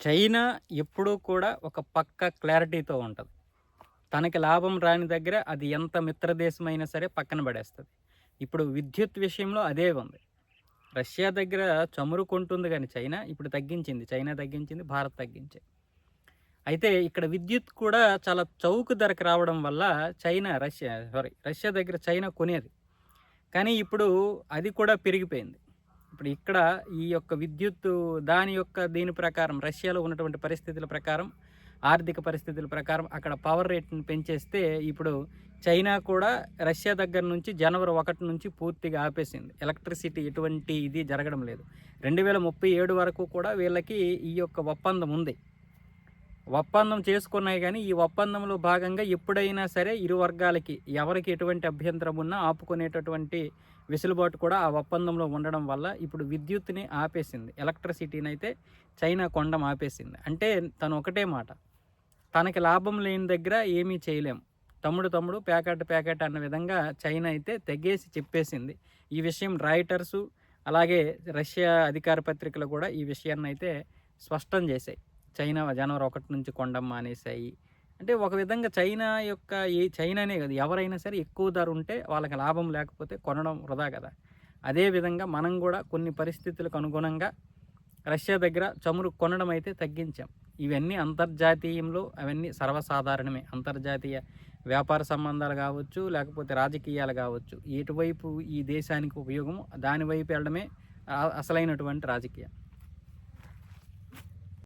China ఎప్పుడూ కూడా ఒక పక్క క్లారిటీతో ఉంటుంది. తనకి లాభం రాని దగ్గర అది ఎంత మిత్రదేశమైనా సరే పక్కన పడేస్తుంది. ఇప్పుడు విద్యుత్ విషయంలో అదే ఉంది. రష్యా దగ్గర చమురు కొంటుంది కానీ చైనా ఇప్పుడు తగ్గించింది. చైనా తగ్గించింది భారత్ తగ్గించింది అయితే ఇక్కడ విద్యుత్ కూడా చాలా చౌక ధరకు రావడం వల్ల చైనా రష్యా సారీ రష్యా దగ్గర చైనా కొనేది. కానీ ఇప్పుడు అది కూడా పెరిగిపోయింది. ఇప్పుడు ఇక్కడ ఈ యొక్క విద్యుత్ దాని యొక్క దీని ప్రకారం రష్యాలో ఉన్నటువంటి పరిస్థితుల ప్రకారం ఆర్థిక పరిస్థితుల ప్రకారం అక్కడ పవర్ రేట్ని పెంచేస్తే ఇప్పుడు చైనా కూడా రష్యా దగ్గర నుంచి జనవరి ఒకటి నుంచి పూర్తిగా ఆపేసింది. ఎలక్ట్రిసిటీ ఎటువంటి ఇది జరగడం లేదు. రెండు వేల ముప్పై ఏడు వరకు కూడా వీళ్ళకి ఈ యొక్క ఒప్పందం ఉంది. ఒప్పందం చేసుకున్నాయి కానీ ఈ ఒప్పందంలో భాగంగా ఎప్పుడైనా సరే ఇరు వర్గాలకి ఎవరికి ఎటువంటి అభ్యంతరం ఉన్నా ఆపుకునేటటువంటి వెసులుబాటు కూడా ఆ ఒప్పందంలో ఉండడం వల్ల ఇప్పుడు విద్యుత్ని ఆపేసింది. ఎలక్ట్రిసిటీని అయితే చైనా కొండం ఆపేసింది. అంటే తను ఒకటే మాట. తనకి లాభం లేని దగ్గర ఏమీ చేయలేం. తమ్ముడు తమ్ముడు ప్యాకెట్ ప్యాకెట్ అన్న విధంగా చైనా అయితే తెగేసి చెప్పేసింది. ఈ విషయం రాయిటర్సు అలాగే రష్యా అధికార పత్రికలు కూడా ఈ విషయాన్ని అయితే స్పష్టం చేశాయి. చైనా జనవరి ఒకటి నుంచి కొండం మానేశాయి. అంటే ఒక విధంగా చైనా యొక్క ఏ చైనానే కదా ఎవరైనా సరే ఎక్కువ ధర ఉంటే వాళ్ళకి లాభం లేకపోతే కొనడం వృధా కదా. అదేవిధంగా మనం కూడా కొన్ని పరిస్థితులకు అనుగుణంగా రష్యా దగ్గర చమురు కొనడం అయితే తగ్గించాం. ఇవన్నీ అంతర్జాతీయంలో అవన్నీ సర్వసాధారణమే. అంతర్జాతీయ వ్యాపార సంబంధాలు కావచ్చు లేకపోతే రాజకీయాలు కావచ్చు. ఎటువైపు ఈ దేశానికి ఉపయోగము దాని వైపు వెళ్ళడమే అసలైనటువంటి రాజకీయం.